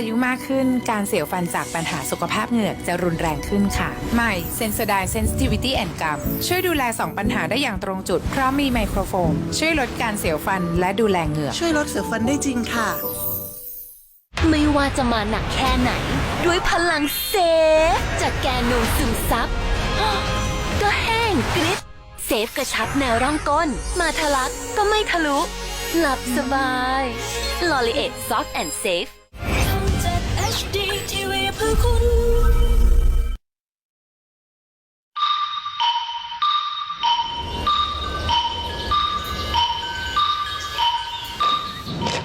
อายุมากขึ้นการเสียวฟันจากปัญหาสุขภาพเหงือกจะรุนแรงขึ้นค่ะ ใหม่ Sensodyne Sensitivity and Gum ช่วยดูแล 2 ปัญหาได้อย่างตรงจุด เพราะมีไมโครโฟม ช่วยลดการเสียวฟันและดูแลเหงือก ช่วยลดเสียวฟันได้จริงค่ะ ไม่ว่าจะมาหนักแค่ไหน ด้วยพลังเซฟจากแกนโนซึมซับก็แห้งกริบเซฟกระชับแนวร่องก้น มาทะลักก็ไม่ทะลุ หลับสบายลอรีเอทซอฟต์แอนด์เซฟ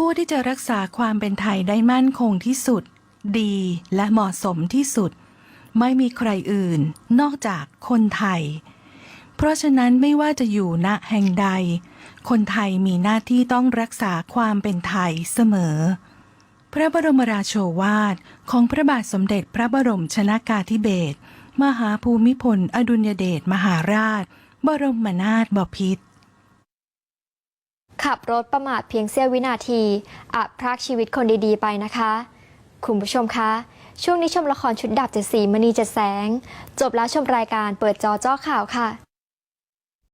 ผู้ที่จะรักษาความเป็นไทยได้มั่นคงที่สุด ดีและเหมาะสมที่สุด ไม่มีใครอื่นนอกจากคนไทย เพราะฉะนั้นไม่ว่าจะอยู่ณแห่งใด คนไทยมีหน้าที่ต้องรักษาความเป็นไทยเสมอ พระบรมราโชวาทของพระบาทสมเด็จพระบรมชนากาธิเบศรมหาภูมิพล อดุลยเดชมหาราช บรมนาถบพิตร ขับรถประมาทเพียงเสี้ยววินาทีอับพรากชีวิตคนดีๆ ไปนะคะ คุณผู้ชมคะ ช่วงนี้ชมละครชุดดับเจ็ดสีมณีเจ็ดแสง จบแล้วชมรายการเปิดจอจ้อข่าวค่ะ